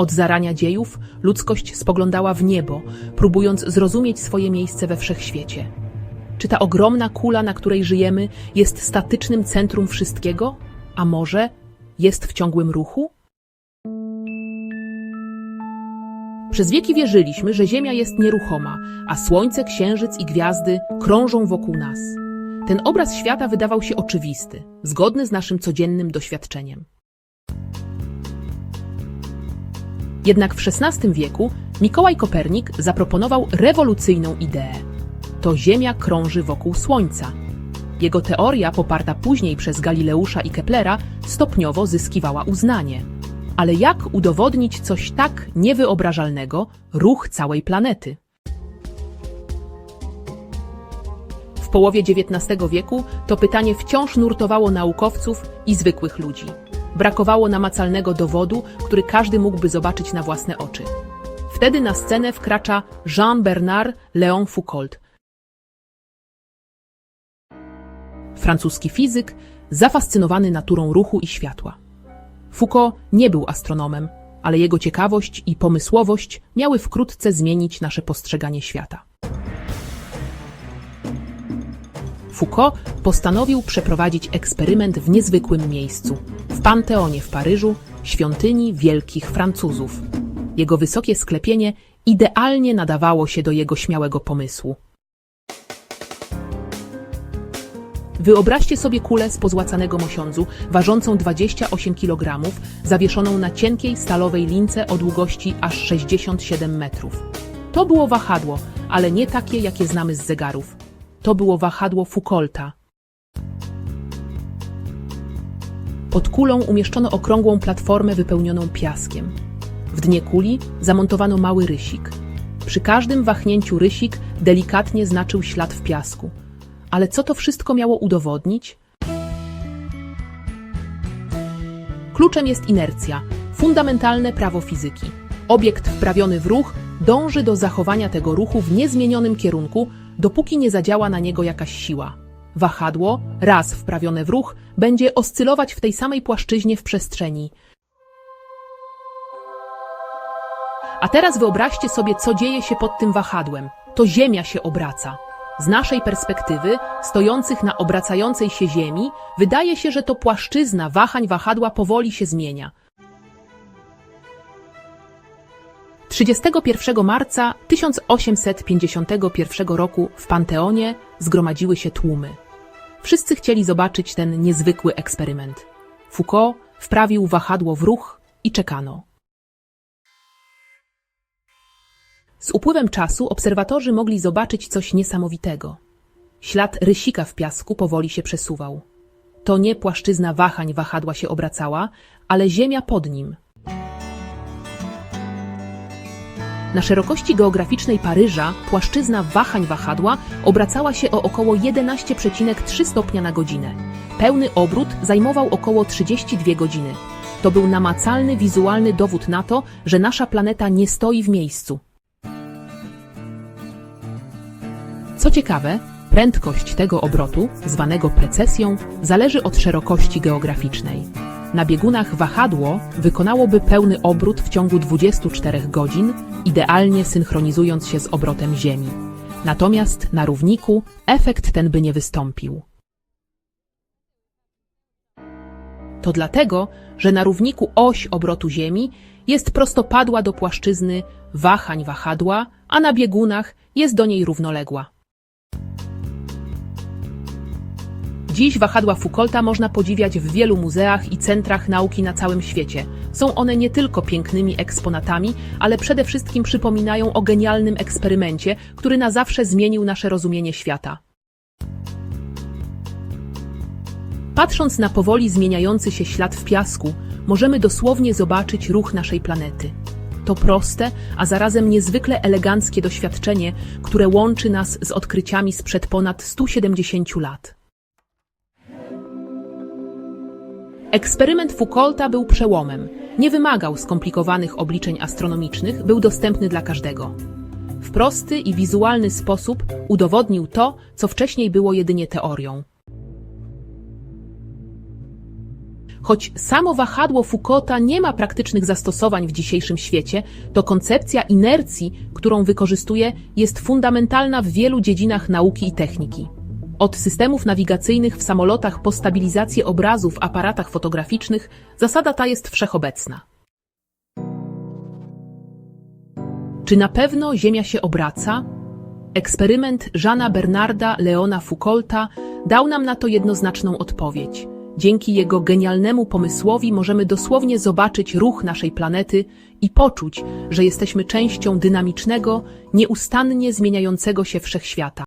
Od zarania dziejów ludzkość spoglądała w niebo, próbując zrozumieć swoje miejsce we wszechświecie. Czy ta ogromna kula, na której żyjemy, jest statycznym centrum wszystkiego? A może jest w ciągłym ruchu? Przez wieki wierzyliśmy, że Ziemia jest nieruchoma, a Słońce, Księżyc i gwiazdy krążą wokół nas. Ten obraz świata wydawał się oczywisty, zgodny z naszym codziennym doświadczeniem. Jednak w XVI wieku Mikołaj Kopernik zaproponował rewolucyjną ideę. To Ziemia krąży wokół Słońca. Jego teoria, poparta później przez Galileusza i Keplera, stopniowo zyskiwała uznanie. Ale jak udowodnić coś tak niewyobrażalnego, ruch całej planety? W połowie XIX wieku to pytanie wciąż nurtowało naukowców i zwykłych ludzi. Brakowało namacalnego dowodu, który każdy mógłby zobaczyć na własne oczy. Wtedy na scenę wkracza Jean-Bernard Léon Foucault, francuski fizyk, zafascynowany naturą ruchu i światła. Foucault nie był astronomem, ale jego ciekawość i pomysłowość miały wkrótce zmienić nasze postrzeganie świata. Foucault postanowił przeprowadzić eksperyment w niezwykłym miejscu w Panteonie w Paryżu, świątyni wielkich Francuzów. Jego wysokie sklepienie idealnie nadawało się do jego śmiałego pomysłu. Wyobraźcie sobie kulę z pozłacanego mosiądzu, ważącą 28 kg, zawieszoną na cienkiej stalowej lince o długości aż 67 metrów. To było wahadło, ale nie takie, jakie znamy z zegarów. To było wahadło Foucaulta. Pod kulą umieszczono okrągłą platformę wypełnioną piaskiem. W dnie kuli zamontowano mały rysik. Przy każdym wahnięciu rysik delikatnie znaczył ślad w piasku. Ale co to wszystko miało udowodnić? Kluczem jest inercja, fundamentalne prawo fizyki. Obiekt wprawiony w ruch dąży do zachowania tego ruchu w niezmienionym kierunku, dopóki nie zadziała na niego jakaś siła. Wahadło, raz wprawione w ruch, będzie oscylować w tej samej płaszczyźnie w przestrzeni. A teraz wyobraźcie sobie, co dzieje się pod tym wahadłem. To Ziemia się obraca. Z naszej perspektywy, stojących na obracającej się Ziemi, wydaje się, że to płaszczyzna wahań wahadła powoli się zmienia. 31 marca 1851 roku w Panteonie zgromadziły się tłumy. Wszyscy chcieli zobaczyć ten niezwykły eksperyment. Foucault wprawił wahadło w ruch i czekano. Z upływem czasu obserwatorzy mogli zobaczyć coś niesamowitego. Ślad rysika w piasku powoli się przesuwał. To nie płaszczyzna wahań wahadła się obracała, ale ziemia pod nim. Na szerokości geograficznej Paryża płaszczyzna wahań wahadła obracała się o około 11,3 stopnia na godzinę. Pełny obrót zajmował około 32 godziny. To był namacalny, wizualny dowód na to, że nasza planeta nie stoi w miejscu. Co ciekawe, prędkość tego obrotu, zwanego precesją, zależy od szerokości geograficznej. Na biegunach wahadło wykonałoby pełny obrót w ciągu 24 godzin, idealnie synchronizując się z obrotem Ziemi. Natomiast na równiku efekt ten by nie wystąpił. To dlatego, że na równiku oś obrotu Ziemi jest prostopadła do płaszczyzny wahań wahadła, a na biegunach jest do niej równoległa. Dziś wahadła Foucaulta można podziwiać w wielu muzeach i centrach nauki na całym świecie. Są one nie tylko pięknymi eksponatami, ale przede wszystkim przypominają o genialnym eksperymencie, który na zawsze zmienił nasze rozumienie świata. Patrząc na powoli zmieniający się ślad w piasku, możemy dosłownie zobaczyć ruch naszej planety. To proste, a zarazem niezwykle eleganckie doświadczenie, które łączy nas z odkryciami sprzed ponad 170 lat. Eksperyment Foucaulta był przełomem. Nie wymagał skomplikowanych obliczeń astronomicznych, był dostępny dla każdego. W prosty i wizualny sposób udowodnił to, co wcześniej było jedynie teorią. Choć samo wahadło Foucaulta nie ma praktycznych zastosowań w dzisiejszym świecie, to koncepcja inercji, którą wykorzystuje, jest fundamentalna w wielu dziedzinach nauki i techniki. Od systemów nawigacyjnych w samolotach po stabilizację obrazu w aparatach fotograficznych, zasada ta jest wszechobecna. Czy na pewno Ziemia się obraca? Eksperyment Jeana Bernarda Leona Foucaulta dał nam na to jednoznaczną odpowiedź. Dzięki jego genialnemu pomysłowi możemy dosłownie zobaczyć ruch naszej planety i poczuć, że jesteśmy częścią dynamicznego, nieustannie zmieniającego się wszechświata.